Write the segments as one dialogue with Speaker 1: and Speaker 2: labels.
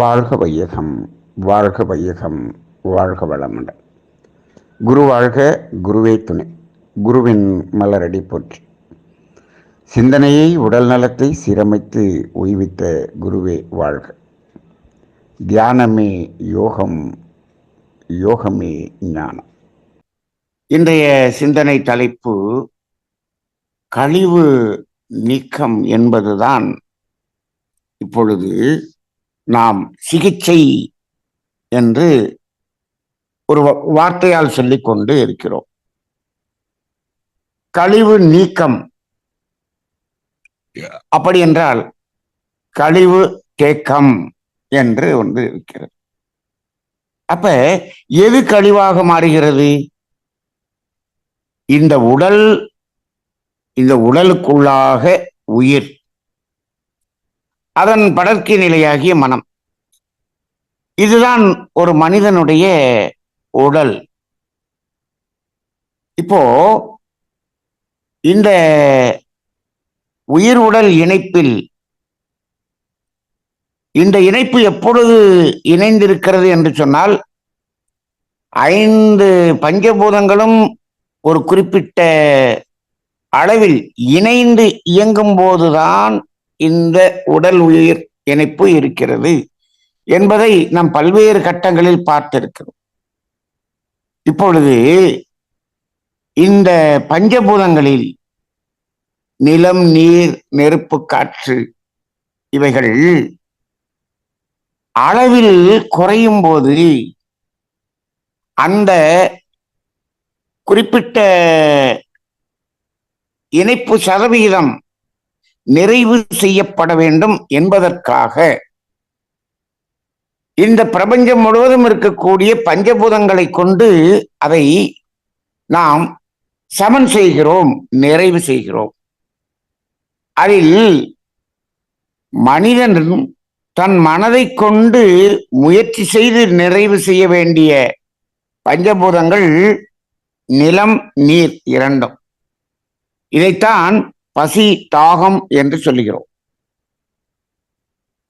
Speaker 1: வாழ்க வையகம் வாழ்க வையகம் வாழ்க வளமுடன். குரு வாழ்க குருவே துணை. குருவின் மலரடி போற்றி. சிந்தனையை உடல் நலத்தை சீரமைத்து ஓய்வித்த குருவே வாழ்க. தியானமே யோகம் யோகமே ஞானம். இன்றைய சிந்தனை தலைப்பு கழிவு நீக்கம் என்பதுதான் இப்பொழுது நாம் சிகிச்சை என்று ஒரு வார்த்தையால் சொல்லிக்கொண்டு இருக்கிறோம். கழிவு நீக்கம் அப்படி என்றால் கழிவு தேக்கம் என்று ஒன்று இருக்கிறது. அப்ப எது கழிவாக மாறுகிறது? இந்த உடல் இந்த உடலுக்குள்ளாக உயிர். அதன் படர்க்கை நிலையாகிய மனம். இதுதான் ஒரு மனிதனுடைய உடல். இப்போ இந்த உயிர் உடல் இணைப்பில் இந்த இணைப்பு எப்பொழுது இணைந்திருக்கிறது என்று சொன்னால் ஐந்து பஞ்சபூதங்களும் ஒரு குறிப்பிட்ட அளவில் இணைந்து இயங்கும் போதுதான் இந்த உடல் உயிர் இணைப்பு இருக்கிறது என்பதை நாம் பல்வேறு கட்டங்களில் பார்த்திருக்கிறோம். இப்பொழுது இந்த பஞ்சபூதங்களில் நிலம் நீர் நெருப்பு காற்று இவைகள் அளவில் குறையும் போது அந்த குறிப்பிட்ட இணைப்பு சதவிகிதம் நிறைவு செய்யப்பட வேண்டும் என்பதற்காக. இந்த பிரபஞ்சம் முழுவதும் இருக்கக்கூடிய பஞ்சபூதங்களை கொண்டு அதை நாம் சமன் செய்கிறோம் நிறைவு செய்கிறோம். அதில் மனிதன் தன் மனதை கொண்டு முயற்சி செய்து நிறைவு செய்ய வேண்டிய பஞ்சபூதங்கள் நிலம் நீர் இரண்டும். இதைத்தான் பசி தாகம் என்று சொல்லுகிறோம்.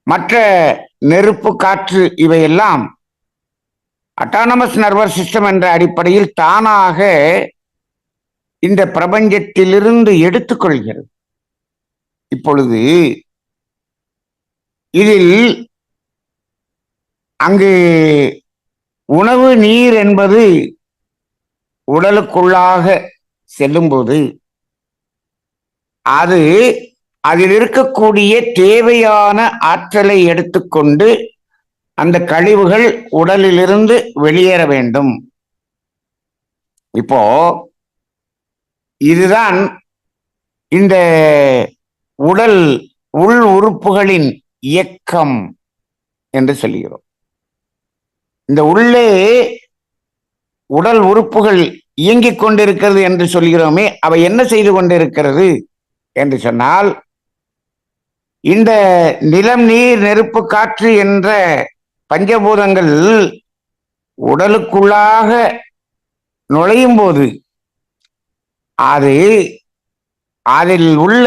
Speaker 1: மற்ற நெருப்பு காற்று இவையெல்லாம் அட்டானமஸ் நர்வஸ் சிஸ்டம் என்ற அடிப்படையில் தானாக இந்த பிரபஞ்சத்திலிருந்து எடுத்துக்கொள்கிறது. இப்பொழுது இதில் அங்கு உணவு நீர் என்பது உடலுக்குள்ளாக செல்லும்போது அது அதில் இருக்கக்கூடிய தேவையான ஆற்றலை எடுத்துக்கொண்டு அந்த கழிவுகள் உடலிலிருந்து வெளியேற வேண்டும். இப்போ இதுதான் இந்த உடல் உள் உறுப்புகளின் இயக்கம் என்று சொல்கிறோம். இந்த உள்ளே உடல் உறுப்புகள் இயங்கிக் கொண்டிருக்கிறது என்று சொல்கிறோமே அவை என்ன செய்து கொண்டிருக்கிறது? என்று சொன்னால் இந்த நிலம் நீர் நெருப்பு காற்று என்ற பஞ்சபூதங்கள் உடலுக்குள்ளாக நுழையும் போது அது அதில் உள்ள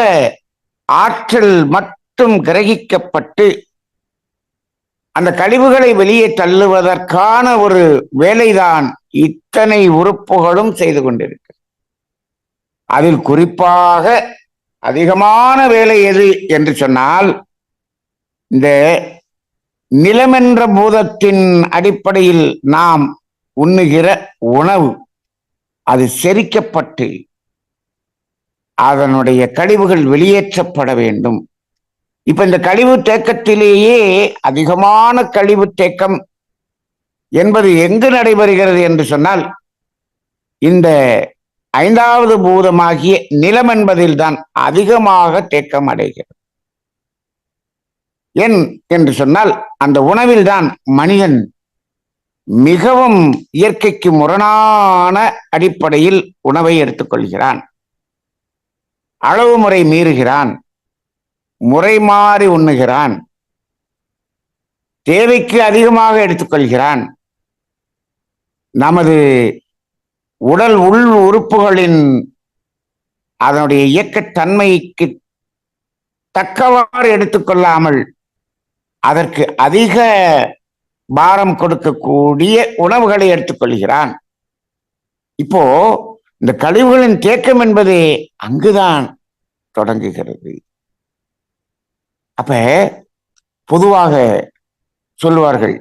Speaker 1: ஆற்றல் மட்டும் கிரகிக்கப்பட்டு அந்த கழிவுகளை வெளியே தள்ளுவதற்கான ஒரு வேலைதான் இத்தனை உறுப்புகளும் செய்து கொண்டிருக்கு. அதில் குறிப்பாக அதிகமான வேலை எது என்று சொன்னால் இந்த நிலமென்ற பூதத்தின் அடிப்படையில் நாம் உண்ணுகிற உணவு அது செரிக்கப்பட்டு அதனுடைய கழிவுகள் வெளியேற்றப்பட வேண்டும். இப்ப இந்த கழிவு தேக்கத்திலேயே அதிகமான கழிவு தேக்கம் என்பது எங்கு நடைபெறுகிறது என்று சொன்னால் இந்த ஐந்தாவது பூதமாகிய நிலம் என்பதில்தான் அதிகமாக தேக்கம் அடைகிறது. ஏன் என்று சொன்னால் அந்த உணவில்தான் மனிதன் மிகவும் இயற்கைக்கு முரணான அடிப்படையில் உணவை எடுத்துக்கொள்கிறான். அளவு முறை மீறுகிறான். முறை மாறி உண்ணுகிறான். தேவைக்கு அதிகமாக எடுத்துக்கொள்கிறான். நமது உடல் உள் உறுப்புகளின் அதனுடைய இயக்கத்தன்மைக்கு தக்கவாறு எடுத்துக்கொள்ளாமல் அதற்கு அதிக பாரம் கொடுக்கக்கூடிய உணவுகளை எடுத்துக்கொள்கிறான். இப்போ இந்த கழிவுகளின் தேக்கம் என்பதே அங்குதான் தொடங்குகிறது. அப்ப பொதுவாக சொல்லுவார்கள்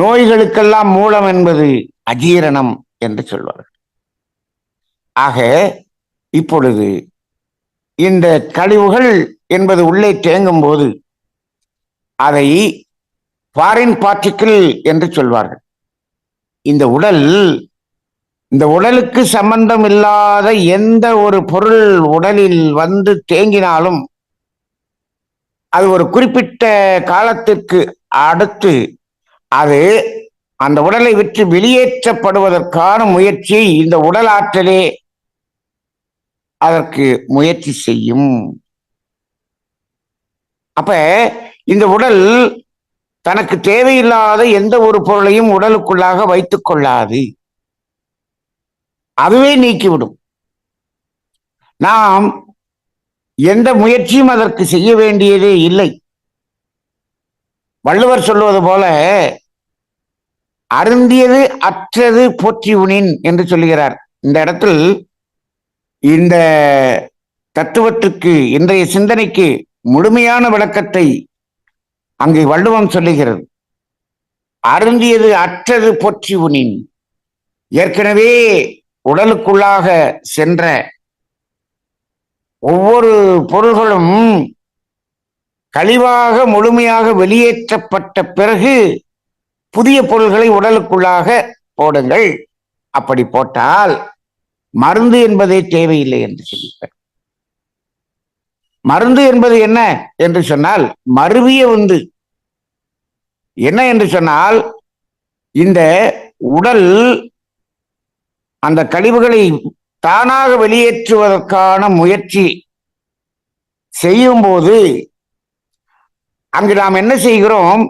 Speaker 1: நோய்களுக்கெல்லாம் மூலம் என்பது அஜீரணம். என்று சொல்வார்கள். ஆக இப்பொழுது இந்த கழிவுகள் என்பது உள்ளே தேங்கும் போது அதை ஃபாரின் பார்ட்டிக்கிள் என்று சொல்வார்கள். இந்த உடல் இந்த உடலுக்கு சம்பந்தம் இல்லாத எந்த ஒரு பொருள் உடலில் வந்து தேங்கினாலும் அது ஒரு குறிப்பிட்ட காலத்திற்கு அடுத்து அது அந்த உடலை விட்டு வெளியேற்றப்படுவதற்கான முயற்சியை இந்த உடல் ஆற்றலே அதற்கு முயற்சி செய்யும். அப்ப இந்த உடல் தனக்கு தேவையில்லாத எந்த ஒரு பொருளையும் உடலுக்குள்ளாக வைத்துக் கொள்ளாது. அதுவே நீக்கிவிடும். நாம் எந்த முயற்சியும் அதற்கு செய்ய வேண்டியதே இல்லை. வள்ளுவர் சொல்லுவது போல அருந்தியது அற்றது போற்றி உனின் என்று சொல்லுகிறார். இந்த இடத்தில் இந்த தத்துவத்துக்கு இன்றைய சிந்தனைக்கு முழுமையான விளக்கத்தை அங்கே வள்ளுவம் சொல்லுகிறது. அருந்தியது அற்றது போற்றி உனின். ஏற்கனவே உடலுக்குள்ளாக சென்ற ஒவ்வொரு பொருள்களும் கழிவாக முழுமையாக வெளியேற்றப்பட்ட பிறகு புதிய பொருள்களை உடலுக்குள்ளாக போடுங்கள். அப்படி போட்டால் மருந்து என்பதே தேவையில்லை என்று சொல்லிப்பார் மருந்து என்பது என்ன என்று சொன்னால் மருவிய உந்து. என்ன என்று சொன்னால் இந்த உடல் அந்த கழிவுகளை தானாக வெளியேற்றுவதற்கான முயற்சி செய்யும்போது அங்கு நாம் என்ன செய்கிறோம்?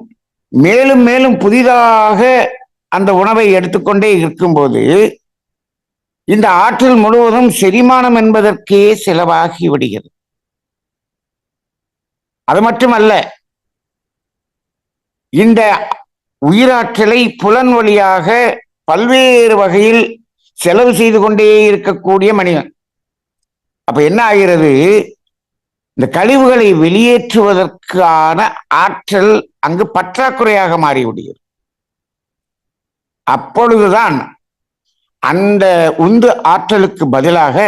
Speaker 1: மேலும் மேலும் புதிதாக அந்த உணவை எடுத்துக்கொண்டே இருக்கும்போது இந்த ஆற்றல் முழுவதும் செரிமானம் என்பதற்கே செலவாகி விடுகிறது. அது மட்டுமல்ல இந்த உயிராற்றலை புலன் வழியாக பல்வேறு வகையில் செலவு செய்து கொண்டே இருக்கக்கூடிய மனிதன். அப்ப என்ன ஆகிறது? இந்த கழிவுகளை வெளியேற்றுவதற்கான ஆற்றல் அங்கு பற்றாக்குறையாக மாறிவிடுகிறது. அப்பொழுதுதான் அந்த உந்து ஆற்றலுக்கு பதிலாக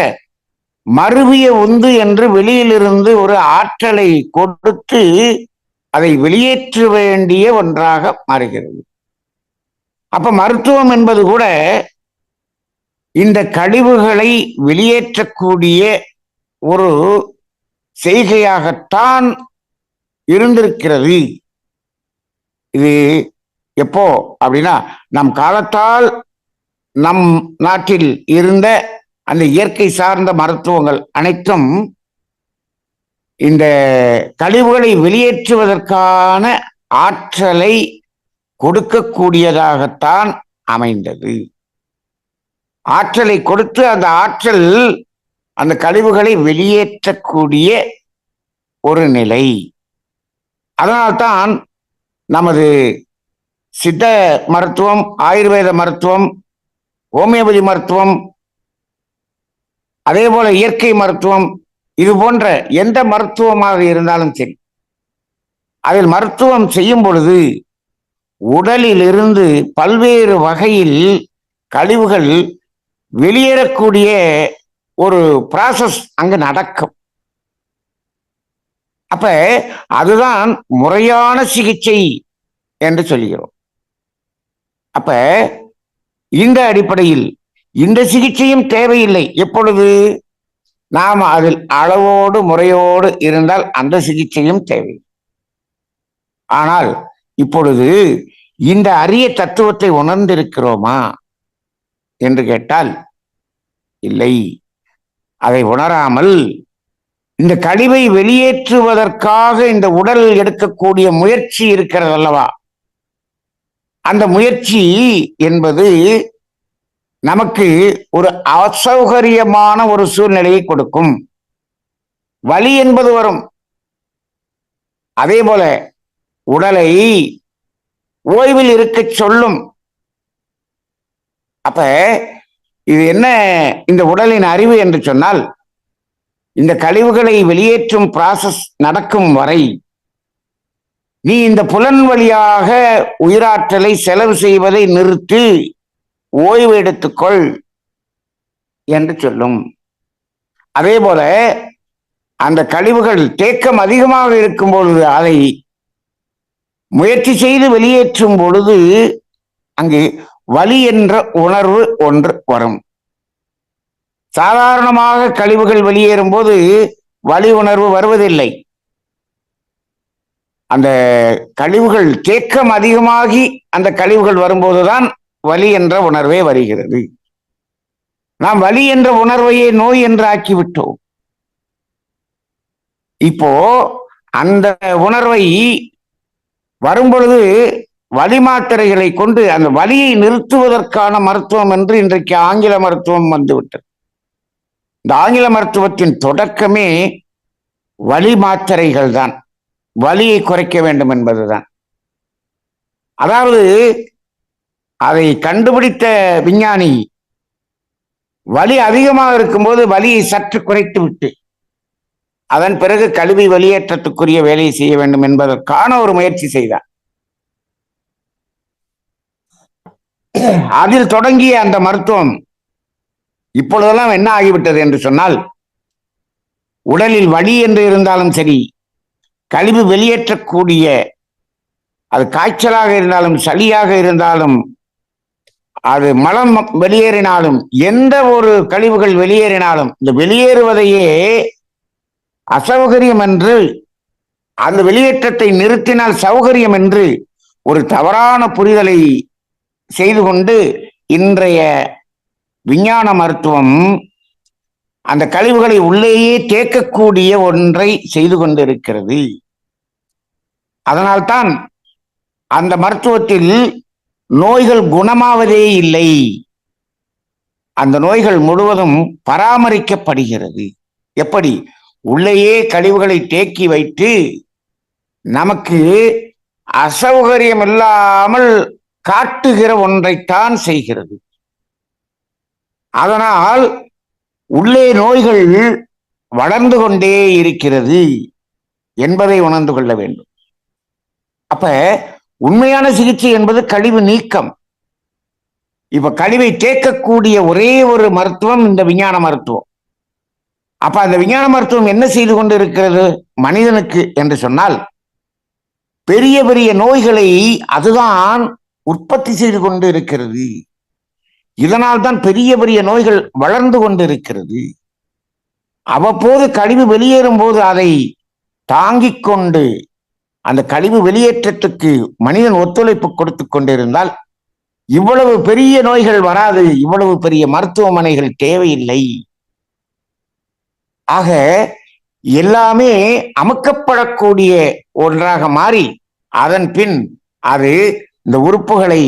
Speaker 1: மறுவிய உந்து என்று வெளியிலிருந்து ஒரு ஆற்றலை கொடுத்து அதை வெளியேற்ற வேண்டிய ஒன்றாக மாறுகிறது. அப்ப மருத்துவம் என்பது கூட இந்த கழிவுகளை வெளியேற்றக்கூடிய ஒரு செய்கையாகத்தான் இருந்திருக்கிறது. இது எப்போ அப்படின்னா நம் காலத்தால் நம் நாட்டில் இருந்த அந்த இயற்கை சார்ந்த மருத்துவங்கள் அனைத்தும் இந்த கழிவுகளை வெளியேற்றுவதற்கான ஆற்றலை கொடுக்கக்கூடியதாகத்தான் அமைந்தது. ஆற்றலை கொடுத்து அந்த ஆற்றல் அந்த கழிவுகளை வெளியேற்றக்கூடிய ஒரு நிலை. அதனால்தான் நமது சித்த மருத்துவம் ஆயுர்வேத மருத்துவம் ஹோமியோபதி மருத்துவம் அதே போல இயற்கை மருத்துவம் இது போன்ற எந்த மருத்துவமாக இருந்தாலும் சரி அதில் மருத்துவம் செய்யும் பொழுது உடலில் இருந்து பல்வேறு வகையில் கழிவுகள் வெளியேறக்கூடிய ஒரு ப்ராசஸ் அங்கு நடக்கும். அப்ப அதுதான் முறையான சிகிச்சை என்று சொல்கிறோம். அப்ப இந்த அடிப்படையில் இந்த சிகிச்சையும் தேவையில்லை. எப்பொழுது? நாம் அதில் அளவோடு முறையோடு இருந்தால் அந்த சிகிச்சையும் தேவை. ஆனால் இப்பொழுது இந்த அரிய தத்துவத்தை உணர்ந்திருக்கிறோமா? என்று கேட்டால் இல்லை. அதை உணராமல் இந்த கழிவை வெளியேற்றுவதற்காக இந்த உடல் எடுக்கக்கூடிய முயற்சி இருக்கிறது அல்லவா? அந்த முயற்சி என்பது நமக்கு ஒரு அசௌகரியமான ஒரு சூழ்நிலையை கொடுக்கும். வலி என்பது வரும். அதே போல உடலை ஓய்வில் இருக்கச் சொல்லும். அப்ப இது என்ன இந்த உடலின் அறிவு என்று சொன்னால் இந்த கழிவுகளை வெளியேற்றும் ப்ராசஸ் நடக்கும் வரை நீ இந்த புலன் வழியாக உயிராற்றலை செலவு செய்வதை நிறுத்தி ஓய்வு எடுத்துக்கொள் என்று சொல்லும். அதே போல அந்த கழிவுகள் தேக்கம் அதிகமாக இருக்கும் பொழுது அதை முயற்சி செய்து வெளியேற்றும் பொழுது அங்கு வலி என்ற உணர்வு ஒன்று வரும். சாதாரணமாக கழிவுகள் வெளியேறும் போது வலி உணர்வு வருவதில்லை. அந்த கழிவுகள் தேக்கம் அதிகமாகி அந்த கழிவுகள் வரும்போதுதான் வலி என்ற உணர்வே வருகிறது. நாம் வலி என்ற உணர்வையே நோய் என்று ஆக்கிவிட்டோம். இப்போ அந்த உணர்வை வரும்பொழுது வலி மாத்திரைகளை கொண்டு அந்த வலியை நிறுத்துவதற்கான மருத்துவம் என்று இன்றைக்கு ஆங்கில மருத்துவம் வந்துவிட்டது. இந்த ஆங்கில மருத்துவத்தின் தொடக்கமே வலி மாத்திரைகள் தான். வலியை குறைக்க வேண்டும் என்பதுதான். அதாவது அதை கண்டுபிடித்த விஞ்ஞானி வலி அதிகமாக இருக்கும்போது வலியை சற்று குறைத்து விட்டு அதன் பிறகு கல்வி வெளியேற்றத்துக்குரிய வேலையை செய்ய வேண்டும் என்பதற்கான ஒரு முயற்சி செய்தார் அதில் தொடங்கிய அந்த மருத்துவம் இப்பொழுதெல்லாம் என்ன ஆகிவிட்டது என்று சொன்னால் உடலில் வலி என்று இருந்தாலும் சரி கழிவு வெளியேற்றக்கூடிய அது காய்ச்சலாக இருந்தாலும் சளியாக இருந்தாலும் அது மலம் வெளியேறினாலும் எந்த ஒரு கழிவுகள் வெளியேறினாலும் இந்த வெளியேறுவதையே அசௌகரியம் என்று அந்த வெளியேற்றத்தை நிறுத்தினால் சௌகரியம் என்று ஒரு தவறான புரிதலை செய்து கொண்டு இன்றைய விஞ்ஞான மருத்துவம் அந்த கழிவுகளை உள்ளேயே தேக்கக்கூடிய ஒன்றை செய்து கொண்டிருக்கிறது. அதனால்தான் அந்த மருத்துவத்தில் நோய்கள் குணமாவதே இல்லை. அந்த நோய்கள் முழுவதும் பராமரிக்கப்படுகிறது. எப்படி? உள்ளேயே கழிவுகளை தேக்கி வைத்து நமக்கு அசௌகரியம் இல்லாமல் காட்டுகிற ஒன்றைத்தான் செய்கிறது. அதனால் உள்ளே நோய்கள் வளர்ந்து கொண்டே இருக்கிறது என்பதை உணர்ந்து கொள்ள வேண்டும். அப்ப உண்மையான சிகிச்சை என்பது கழிவு நீக்கம். இப்ப கழிவை தேக்கக்கூடிய ஒரே ஒரு மருத்துவம் இந்த விஞ்ஞான மருத்துவம். அப்ப அந்த விஞ்ஞான மருத்துவம் என்ன செய்து கொண்டு இருக்கிறது மனிதனுக்கு என்று சொன்னால் பெரிய பெரிய நோய்களை அதுதான் உற்பத்தி செய்து கொண்டு இருக்கிறது இதனால் தான் பெரிய பெரிய நோய்கள் வளர்ந்து கொண்டிருக்கிறது. அவ்வப்போது கழிவு வெளியேறும் போது அதை தாங்கிக் கொண்டு அந்த கழிவு வெளியேற்றத்துக்கு மனிதன் ஒத்துழைப்பு கொடுத்து கொண்டிருந்தால் இவ்வளவு பெரிய நோய்கள் வராது இவ்வளவு பெரிய மருத்துவமனைகள் தேவையில்லை. ஆக எல்லாமே அமுக்கப்படக்கூடிய ஒன்றாக மாறி அதன் பின் அது இந்த உறுப்புகளை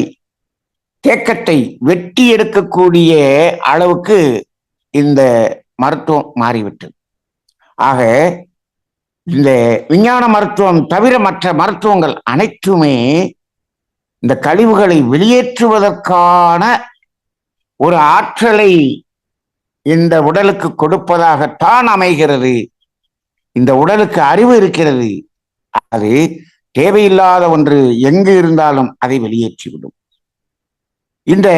Speaker 1: தேக்கத்தை வெட்டி எடுக்கக்கூடிய அளவுக்கு இந்த மருத்துவம் மாறிவிட்டது. ஆக இந்த விஞ்ஞான மருத்துவம் தவிர மற்ற மருத்துவங்கள் அனைத்துமே இந்த கழிவுகளை வெளியேற்றுவதற்கான ஒரு ஆற்றலை இந்த உடலுக்கு கொடுப்பதாகத்தான் அமைகிறது. இந்த உடலுக்கு அறிவு இருக்கிறது. அது தேவையில்லாத ஒன்று எங்கு இருந்தாலும் அதை வெளியேற்றிவிடும். இந்த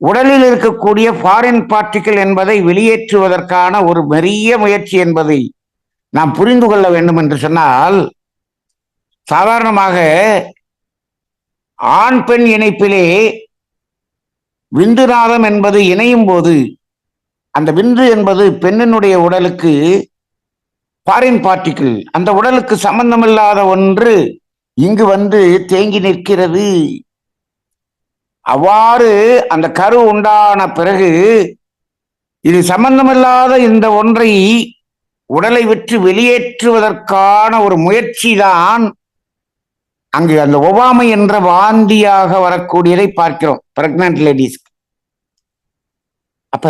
Speaker 1: உடலில் இருக்கக்கூடிய ஃபாரின் பார்ட்டிகள் என்பதை வெளியேற்றுவதற்கான ஒரு பெரிய முயற்சி என்பதை நாம் புரிந்து கொள்ள வேண்டும் என்று சொன்னால் சாதாரணமாக ஆண் பெண் இணைப்பிலே விந்துநாதம் என்பது இணையும் போது அந்த விந்து என்பது பெண்ணினுடைய உடலுக்கு ஃபாரின் பார்ட்டிக்கிள் அந்த உடலுக்கு சம்பந்தமில்லாத ஒன்று இங்கு வந்து தேங்கி நிற்கிறது. அவ்வாறு அந்த கரு உண்டான பிறகு இது சம்பந்தமில்லாத இந்த ஒன்றை உடலை விட்டு வெளியேற்றுவதற்கான ஒரு முயற்சி தான் அங்கு அந்த ஒவாமை என்ற வாந்தியாக வரக்கூடியதை பார்க்கிறோம் பிரெக்னன்ட் லேடிஸ் அப்ப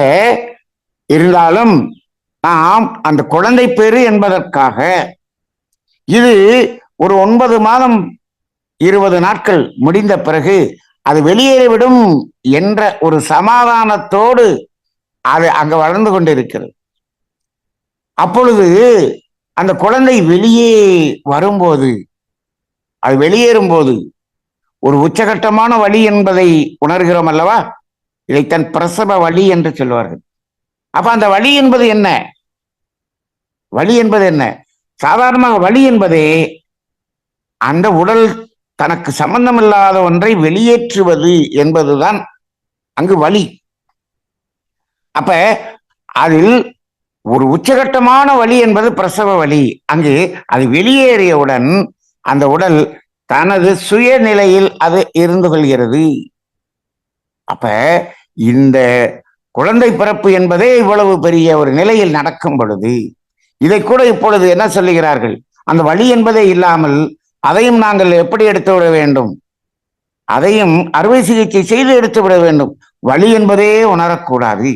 Speaker 1: இருந்தாலும் நாம் அந்த குழந்தை பேரு என்பதற்காக. இது ஒரு ஒன்பது மாதம் இருபது நாட்கள் முடிந்த பிறகு அது வெளியேறிவிடும் என்ற ஒரு சமாதானத்தோடு அது அங்க வளர்ந்து கொண்டிருக்கிறது. அப்பொழுது அந்த குழந்தை வெளியே வரும்போது அது வெளியேறும் போது ஒரு உச்சகட்டமான வழி என்பதை உணர்கிறோம் அல்லவா? இதைத்தான் பிரசவ வழி என்று சொல்வார்கள். அப்ப அந்த வழி என்பது என்ன? வழி என்பது என்ன? சாதாரணமாக வழி என்பதே அந்த உடல் தனக்கு சம்பந்தமில்லாத ஒன்றை வெளியேற்றுவது என்பதுதான் அங்கு வழி. அப்ப அதில் ஒரு உச்சகட்டமான வழி என்பது பிரசவ வழி. அங்கு அது வெளியேறியவுடன் அந்த உடல் தனது சுயநிலையில் அது இருந்து கொள்கிறது. அப்ப இந்த குழந்தை பிறப்பு என்பதே இவ்வளவு பெரிய ஒரு நிலையில் நடக்கும் பொழுது இதை கூட இப்பொழுது என்ன சொல்லுகிறார்கள்? அந்த வழி என்பதே இல்லாமல் அதையும் நாங்கள் எப்படி எடுத்து விட வேண்டும்? அதையும் அறுவை சிகிச்சை செய்து எடுத்து விட வேண்டும். வழி என்பதே உணரக்கூடாது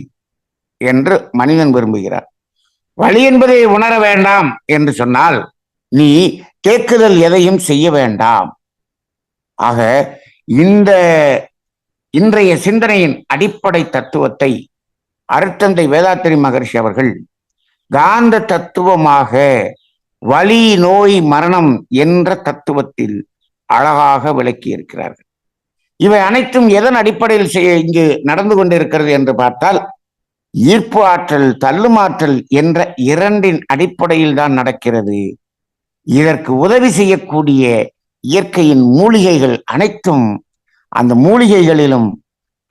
Speaker 1: என்று மனிதன் விரும்புகிறார். வழி என்பதை உணர வேண்டாம் என்று சொன்னால் நீ கேட்குதல் எதையும் செய்ய வேண்டாம். ஆக இந்த இன்றைய சிந்தனையின் அடிப்படை தத்துவத்தை அருத்தந்தை வேதாத்திரி மகர்ஷி அவர்கள் காந்த தத்துவமாக வலி நோய் மரணம் என்ற தத்துவத்தில் அழகாக விளக்கி இருக்கிறார்கள் இவை அனைத்தும் எதன் அடிப்படையில் செய்ய இங்கு நடந்து கொண்டிருக்கிறது என்று பார்த்தால் ஈர்ப்பு ஆற்றல் தள்ளுமாற்றல் என்ற இரண்டின் அடிப்படையில் தான் நடக்கிறது. இதற்கு உதவி செய்யக்கூடிய இயற்கையின் மூலிகைகள் அனைத்தும் அந்த மூலிகைகளிலும்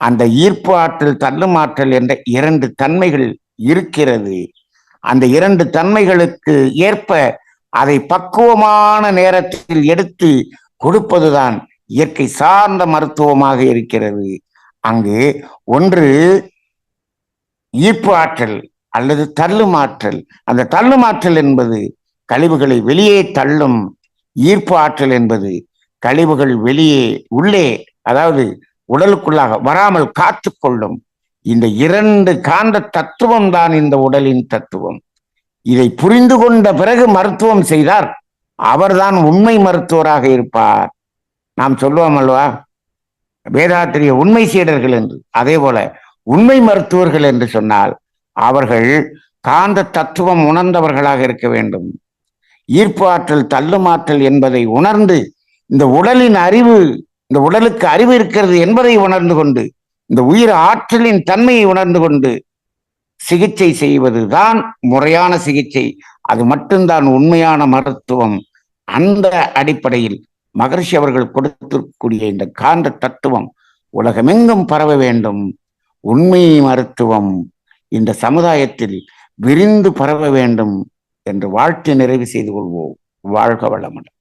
Speaker 1: அந்த ஈர்ப்பு ஆற்றல் தள்ளுமாற்றல் என்ற இரண்டு தன்மைகள் இருக்கிறது. அந்த இரண்டு தன்மைகளுக்கு ஏற்ப அதை பக்குவமான நேரத்தில் எடுத்து கொடுப்பதுதான் இயற்கை சார்ந்த மருத்துவமாக இருக்கிறது. அங்கு ஒன்று ஈர்ப்பு ஆற்றல் அல்லது தள்ளுமாற்றல். அந்த தள்ளுமாற்றல் என்பது கழிவுகளை வெளியே தள்ளும் ஈர்ப்பு ஆற்றல் என்பது. கழிவுகள் வெளியே உள்ளே அதாவது உடலுக்குள்ளாக வராமல் காத்து கொள்ளும் இந்த இரண்டு காந்த தத்துவம் தான் இந்த உடலின் தத்துவம். இதை புரிந்து கொண்ட பிறகு மருத்துவம் செய்தார். அவர்தான் உண்மை மருத்துவராக இருப்பார். நாம் சொல்லுவோம் அல்லவா? வேதாத்திரிய உண்மை சீடர்கள் என்று. அதே போல உண்மை மருத்துவர்கள் என்று சொன்னால் அவர்கள் காந்த தத்துவம் உணர்ந்தவர்களாக இருக்க வேண்டும். ஈர்ப்பு ஆற்றல் தள்ளுமாற்றல் என்பதை உணர்ந்து இந்த உடலின் அறிவு இந்த உடலுக்கு அறிவு இருக்கிறது என்பதை உணர்ந்து கொண்டு இந்த உயிர் ஆற்றலின் தன்மையை உணர்ந்து கொண்டு சிகிச்சை செய்வதுதான் முறையான சிகிச்சை. அது மட்டும்தான் உண்மையான மருத்துவம். அந்த அடிப்படையில் மகர்ஷி அவர்கள் கொடுத்திருக்கக்கூடிய இந்த காந்த தத்துவம் உலகமெங்கும் பரவ வேண்டும். உண்மை மருத்துவம் இந்த சமுதாயத்தில் விரிந்து பரவ வேண்டும் என்று வாழ்த்து நிறைவு செய்து கொள்வோம். வாழ்க வளமுடன்.